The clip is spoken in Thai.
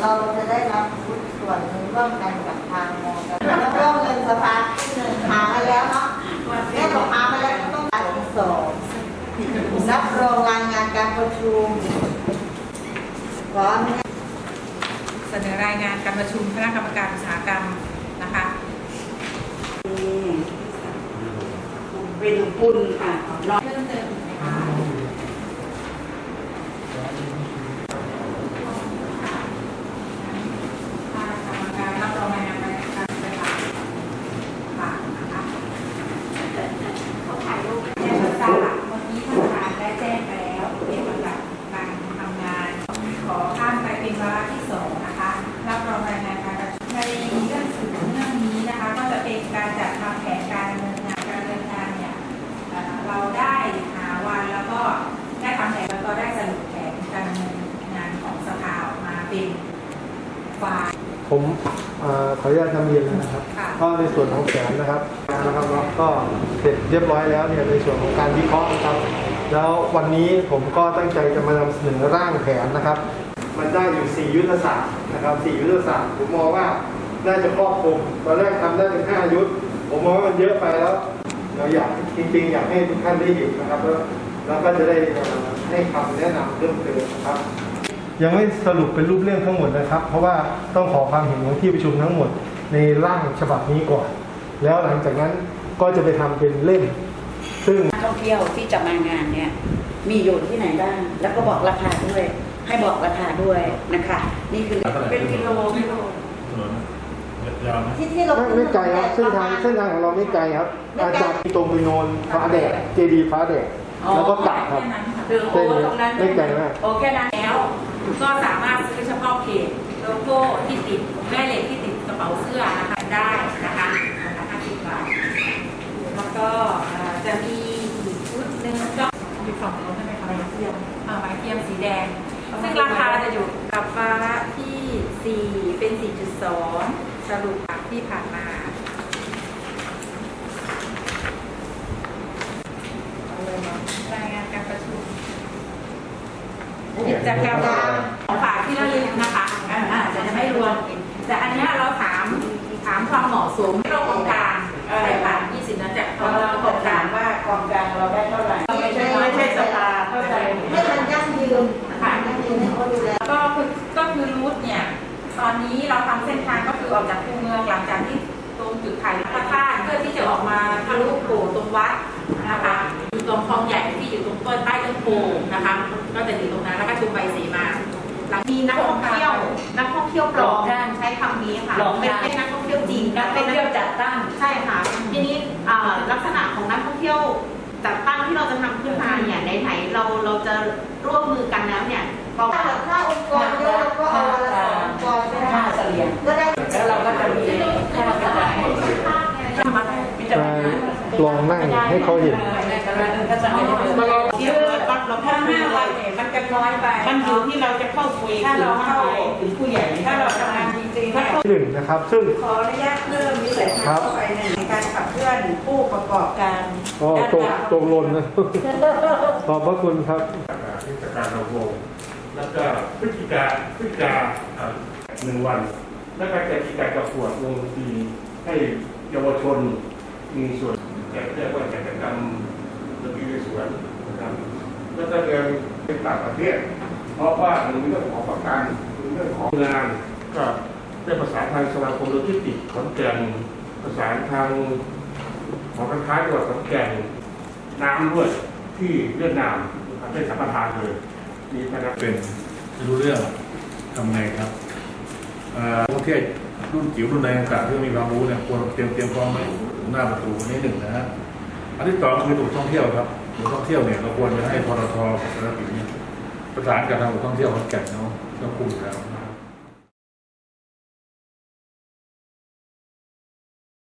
เราจะได้รับวุฒิส่วนหนึ่งร่วมกันกับทางมอกันแล้วก็เงินสภาที่หนึ่งหามาแล้วเนาะแม่บอกหามาแล้วก็ต้องการสองรับรองรายงานการประชุมขออนุญาตเสนอรายงานการประชุมคณะกรรมการอุตสาหกรรมนะคะเป็นคุณค่ะรอ เพิ่มเติมอีกไหมคะคณะกรรมการรับรองรายงานการประชุมไปค่ะค่ะนะคะ เขาถ่ายรูป แจ้งให้ทราบเมื่อกี้ท่านประธานได้แจ้งไปแล้วเกี่ยวกับการทำงาน ขอข้ามไปเป็นวาระที่สองนะคะ รับรองรายงานการประชุมในเรื่องสื่อเรื่องนี้นะคะ ก็จะเป็นการจัดทำแผนการดำเนินงานการดำเนินงานเนี่ยเอ่อเราได้หาวันแล้วก็ได้ทำแผนแล้วก็ได้สรุปแผนการดำเนินงานของสภาออกมา เป็นไฟล์ผมเอ่อขออนุญาตนำเรียนเลยนะครับค่ะก็ในส่วนของแผนนะครับนะครับเนาะก็เสร็จเรียบร้อยแล้วเนี่ยในส่วนของการวิเคราะห์นะครับ แล้ววันนี้ผมก็ตั้งใจจะมานำเสนอร่างแผนนะครับ มันได้อยู่ 4 ยุทธศาสตร์นะครับ4ยุทธศาสตร์ผมมองว่าน่าจะครอบคลุมตอนแรกทำได้เป็น5ยุทธผมมองว่ามันเยอะไปแล้วเราอยากจริงๆ อยากให้ทุกท่านได้เห็นนะครับแล้วแล้วก็จะได้เอ่อให้คำแนะนำเพิ่มเติมนะครับ ยังไม่สรุปเป็นรูปเรื่องทั้งหมดนะครับ เพราะว่าต้องขอความเห็นของที่ประชุมทั้งหมดในร่างฉบับนี้ก่อน แล้วหลังจากนั้นก็จะไปทำเป็นเล่ม ซึ่งนักท่องเที่ยวที่จะมางานเนี่ยมีอยู่ที่ไหนบ้าง แล้วก็บอกราคาด้วย ให้บอกราคาด้วยนะคะ นี่คือเป็นกิโลกิโลถนนยาวไหมที่ที่เราไม่ไม่ไกลครับเส้นทางเส้นทางของเราไม่ไกลครับ อาจากตรงไปโนนฟ้าแดดเจดีฟ้าแดดแล้วก็กลับครับคือโอ้ตรงนั้นไม่ไกลมากโอ้แค่นั้นแล้ว ก็สามารถซื้อเฉพาะเพจโลโก้ที่ติดแม่เหล็กที่ติดกระเป๋าเสื้อนะคะได้นะคะราคา50บาทแล้วก็จะมีอีกชุดหนึ่งก็มีฝั่งโน้นใช่ไหมคะใบเทียมอ่าใบเทียมสีแดง ซึ่งราคาจะอยู่กับวาระที่ 4 เป็น 4.2 สรุปที่ผ่านมา รายงานการประชุม กิ จกรรมของฝากที่ระลึกนะคะอ่าอาจจะไม่รวม แต่อันเนี้ยเราถามถามความเหมาะสมโครงการใช่ค่ะ20นะจากขเราองเราโคตรกงกาการรว่ากองกลางเราได้เท่าไหร่ไม่ใช่ไม่ใช่สภาเข้าใจให้มันยั่งยืนค่ะยั่งยืนให้เขาดูแลก็คือก็คือรูทเนี่ยตอนนี้เราทำเส้นทางก็คือออกจากคูเมืองหลังจากที่ตรงจุดถ่ายพระธาตุเพื่อที่จะออกมาทะลุโผล่ตรงวัด นะคะอยู่ตรงคลองใหญ่ที่อยู่ตรงต้นใต้ต้นโพนะคะ ก็จะอยู่ตรงนั้นแล้วก็ชุมใบสีมาหลังมีนักท่องเที่ยวนักท่องเที่ยวปลอมใช้คำนี้ค่ะหลอกเป็นได้เป็นนักท่องเที่ยวจริงนักท่องเที่ยวจัดตั้งใช่ค่ะ ทีนี้อ่าลักษณะของนักท่องเที่ยวจัดตั้งที่เราจะทำขึ้นมาเนี่ยไหนๆเราเราจะร่วมมือกันแล้วเนี่ยก็ถ้าแบบถ้าองค์กรเยอะเราก็เอาวันละสององค์กรก็ได้ ค่าเฉลี่ย ก็ได้ แล้วเราก็จะมีค่ากระจายวิจาร มา ณา ล องนั่งให้เขาเห็นก็จะให้เดินเราเยอะเราเราถ้าเข้าห้าวันเนี่ยมันจะน้อยไป มันอยู่ที่เราจะเข้าคุยถ้าเราเข้าถึงผู้ใหญ่ ถ้าเราทำงานจริงๆเนี่ยที่หนึ่งนะครับ ซึ่งขออนุญาตเพิ่มวิสัยทัศน์เข้าไปในการขับเคลื่อนผู้ประกอบการอ๋อตกตกหล่นนะขอบพระคุณครับเทศกาลเราวงแล้วก็พฤศจิกาพฤศจิกาอ่าหนึ่งวัน แล้วก็จะมีการประกวดวงดนตรีให้เยาวชนมีส่วน แก่เรียกว่ากิจกรรมดนตรีในสวนนะครับแล้วก็เดินไปต่างประเทศ เพราะว่ามันมีเรื่องของประกันเรื่องของงานก็ได้ประสานทางสมาคมโลจิสติกส์ขอนแก่นประสานทางหอการค้าจังหวัดขอนแก่นน้ำด้วยที่เวียดนามนะครับได้สัมปทานเลยมีพนักเป็นรู้เรื่องทำไงครับอ่อประเทศรุ่นจิ๋วรุ่นในต่างๆที่มีความรู้เนี่ยควรเตรียมเตรียมพร้อมไว้ หน้าประตูอันนี้หนึ่งนะฮะอันที่สองคือตัวท่องเที่ยวครับตัวท่องเที่ยวเนี่ยเราควรจะให้พรทกับสารปิเนี่ยประสานกับทางท่องเที่ยวขอนแก่นเนาะต้องคุยแล้ว